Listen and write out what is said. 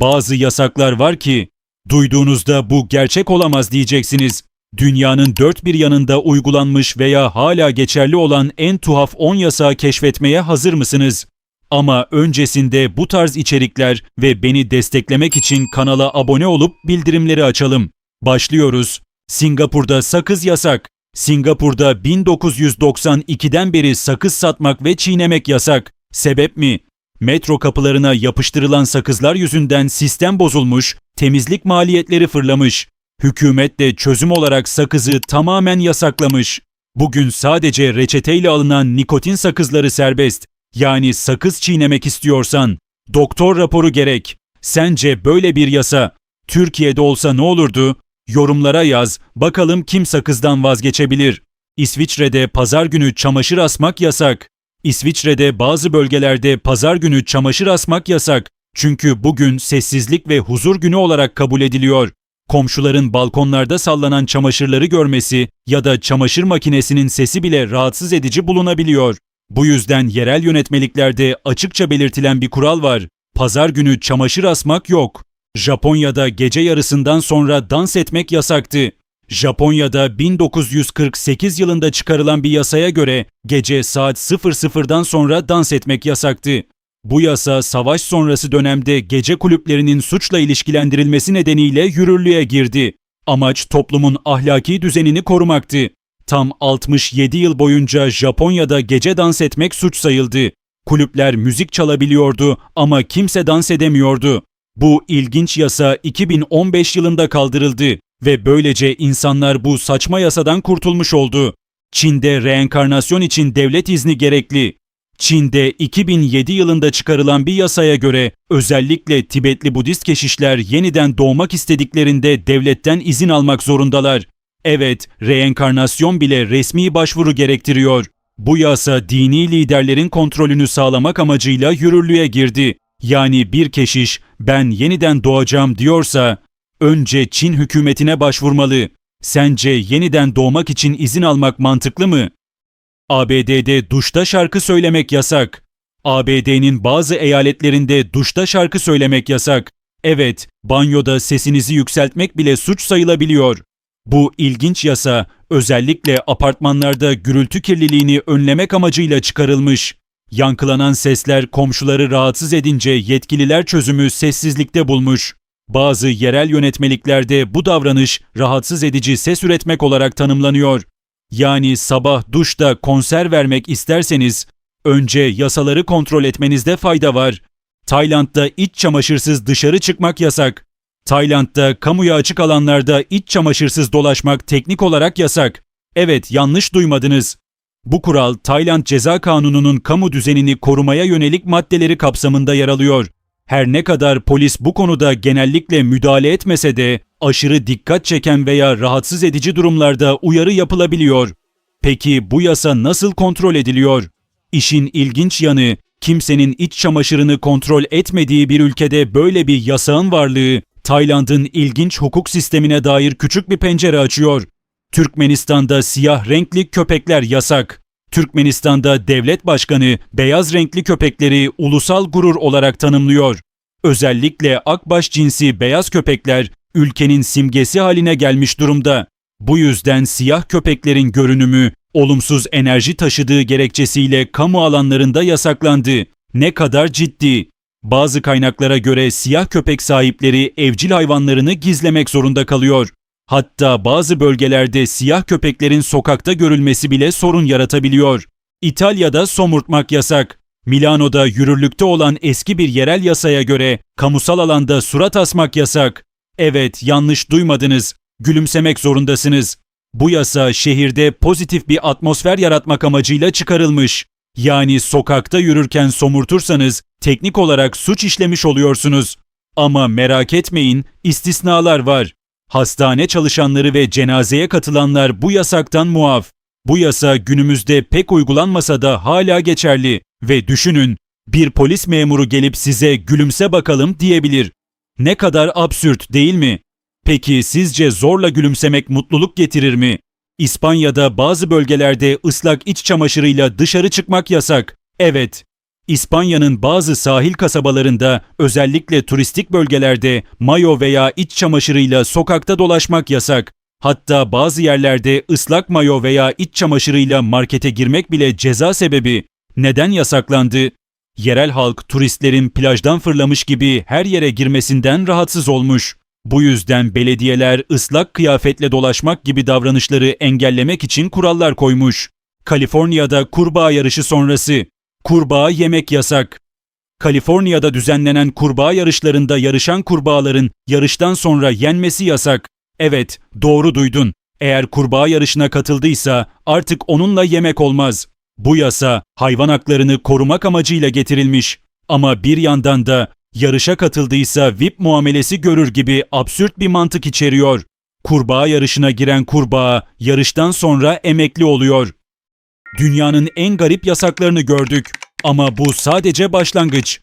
Bazı yasaklar var ki duyduğunuzda bu gerçek olamaz diyeceksiniz. Dünyanın dört bir yanında uygulanmış veya hala geçerli olan en tuhaf 10 yasağı keşfetmeye hazır mısınız? Ama öncesinde bu tarz içerikler ve beni desteklemek için kanala abone olup bildirimleri açalım. Başlıyoruz. Singapur'da sakız yasak. Singapur'da 1992'den beri sakız satmak ve çiğnemek yasak. Sebep mi? Metro kapılarına yapıştırılan sakızlar yüzünden sistem bozulmuş, temizlik maliyetleri fırlamış. Hükümet de çözüm olarak sakızı tamamen yasaklamış. Bugün sadece reçeteyle alınan nikotin sakızları serbest. Yani sakız çiğnemek istiyorsan doktor raporu gerek. Sence böyle bir yasa Türkiye'de olsa ne olurdu? Yorumlara yaz. Bakalım kim sakızdan vazgeçebilir? İsviçre'de pazar günü çamaşır asmak yasak. İsviçre'de bazı bölgelerde pazar günü çamaşır asmak yasak. Çünkü bugün sessizlik ve huzur günü olarak kabul ediliyor. Komşuların balkonlarda sallanan çamaşırları görmesi ya da çamaşır makinesinin sesi bile rahatsız edici bulunabiliyor. Bu yüzden yerel yönetmeliklerde açıkça belirtilen bir kural var. Pazar günü çamaşır asmak yok. Japonya'da gece yarısından sonra dans etmek yasaktı. Japonya'da 1948 yılında çıkarılan bir yasaya göre gece saat 00'dan sonra dans etmek yasaktı. Bu yasa savaş sonrası dönemde gece kulüplerinin suçla ilişkilendirilmesi nedeniyle yürürlüğe girdi. Amaç toplumun ahlaki düzenini korumaktı. Tam 67 yıl boyunca Japonya'da gece dans etmek suç sayıldı. Kulüpler müzik çalabiliyordu ama kimse dans edemiyordu. Bu ilginç yasa 2015 yılında kaldırıldı ve böylece insanlar bu saçma yasadan kurtulmuş oldu. Çin'de reenkarnasyon için devlet izni gerekli. Çin'de 2007 yılında çıkarılan bir yasaya göre özellikle Tibetli Budist keşişler yeniden doğmak istediklerinde devletten izin almak zorundalar. Evet, reenkarnasyon bile resmi başvuru gerektiriyor. Bu yasa dini liderlerin kontrolünü sağlamak amacıyla yürürlüğe girdi. Yani bir keşiş ben yeniden doğacağım diyorsa önce Çin hükümetine başvurmalı. Sence yeniden doğmak için izin almak mantıklı mı? ABD'de duşta şarkı söylemek yasak. ABD'nin bazı eyaletlerinde duşta şarkı söylemek yasak. Evet, banyoda sesinizi yükseltmek bile suç sayılabiliyor. Bu ilginç yasa özellikle apartmanlarda gürültü kirliliğini önlemek amacıyla çıkarılmış. Yankılanan sesler komşuları rahatsız edince yetkililer çözümü sessizlikte bulmuş. Bazı yerel yönetmeliklerde bu davranış rahatsız edici ses üretmek olarak tanımlanıyor. Yani sabah duşta konser vermek isterseniz önce yasaları kontrol etmenizde fayda var. Tayland'da iç çamaşırsız dışarı çıkmak yasak. Tayland'da kamuya açık alanlarda iç çamaşırsız dolaşmak teknik olarak yasak. Evet, yanlış duymadınız. Bu kural Tayland Ceza Kanunu'nun kamu düzenini korumaya yönelik maddeleri kapsamında yer alıyor. Her ne kadar polis bu konuda genellikle müdahale etmese de aşırı dikkat çeken veya rahatsız edici durumlarda uyarı yapılabiliyor. Peki bu yasa nasıl kontrol ediliyor? İşin ilginç yanı kimsenin iç çamaşırını kontrol etmediği bir ülkede böyle bir yasağın varlığı Tayland'ın ilginç hukuk sistemine dair küçük bir pencere açıyor. Türkmenistan'da siyah renkli köpekler yasak. Türkmenistan'da devlet başkanı beyaz renkli köpekleri ulusal gurur olarak tanımlıyor. Özellikle akbaş cinsi beyaz köpekler ülkenin simgesi haline gelmiş durumda. Bu yüzden siyah köpeklerin görünümü olumsuz enerji taşıdığı gerekçesiyle kamu alanlarında yasaklandı. Ne kadar ciddi. Bazı kaynaklara göre siyah köpek sahipleri evcil hayvanlarını gizlemek zorunda kalıyor. Hatta bazı bölgelerde siyah köpeklerin sokakta görülmesi bile sorun yaratabiliyor. İtalya'da somurtmak yasak. Milano'da yürürlükte olan eski bir yerel yasaya göre kamusal alanda surat asmak yasak. Evet, yanlış duymadınız. Gülümsemek zorundasınız. Bu yasa şehirde pozitif bir atmosfer yaratmak amacıyla çıkarılmış. Yani sokakta yürürken somurtursanız teknik olarak suç işlemiş oluyorsunuz. Ama merak etmeyin, istisnalar var. Hastane çalışanları ve cenazeye katılanlar bu yasaktan muaf. Bu yasa günümüzde pek uygulanmasa da hala geçerli ve düşünün bir polis memuru gelip size gülümse bakalım diyebilir. Ne kadar absürt değil mi? Peki sizce zorla gülümsemek mutluluk getirir mi? İspanya'da bazı bölgelerde ıslak iç çamaşırıyla dışarı çıkmak yasak. Evet. İspanya'nın bazı sahil kasabalarında özellikle turistik bölgelerde mayo veya iç çamaşırıyla sokakta dolaşmak yasak. Hatta bazı yerlerde ıslak mayo veya iç çamaşırıyla markete girmek bile ceza sebebi. Neden yasaklandı? Yerel halk turistlerin plajdan fırlamış gibi her yere girmesinden rahatsız olmuş. Bu yüzden belediyeler ıslak kıyafetle dolaşmak gibi davranışları engellemek için kurallar koymuş. Kaliforniya'da kurbağa yarışı sonrası kurbağa yemek yasak. Kaliforniya'da düzenlenen kurbağa yarışlarında yarışan kurbağaların yarıştan sonra yenmesi yasak. Evet, doğru duydun. Eğer kurbağa yarışına katıldıysa artık onunla yemek olmaz. Bu yasa hayvan haklarını korumak amacıyla getirilmiş. Ama bir yandan da yarışa katıldıysa VIP muamelesi görür gibi absürt bir mantık içeriyor. Kurbağa yarışına giren kurbağa yarıştan sonra emekli oluyor. Dünyanın en garip yasaklarını gördük. Ama bu sadece başlangıç.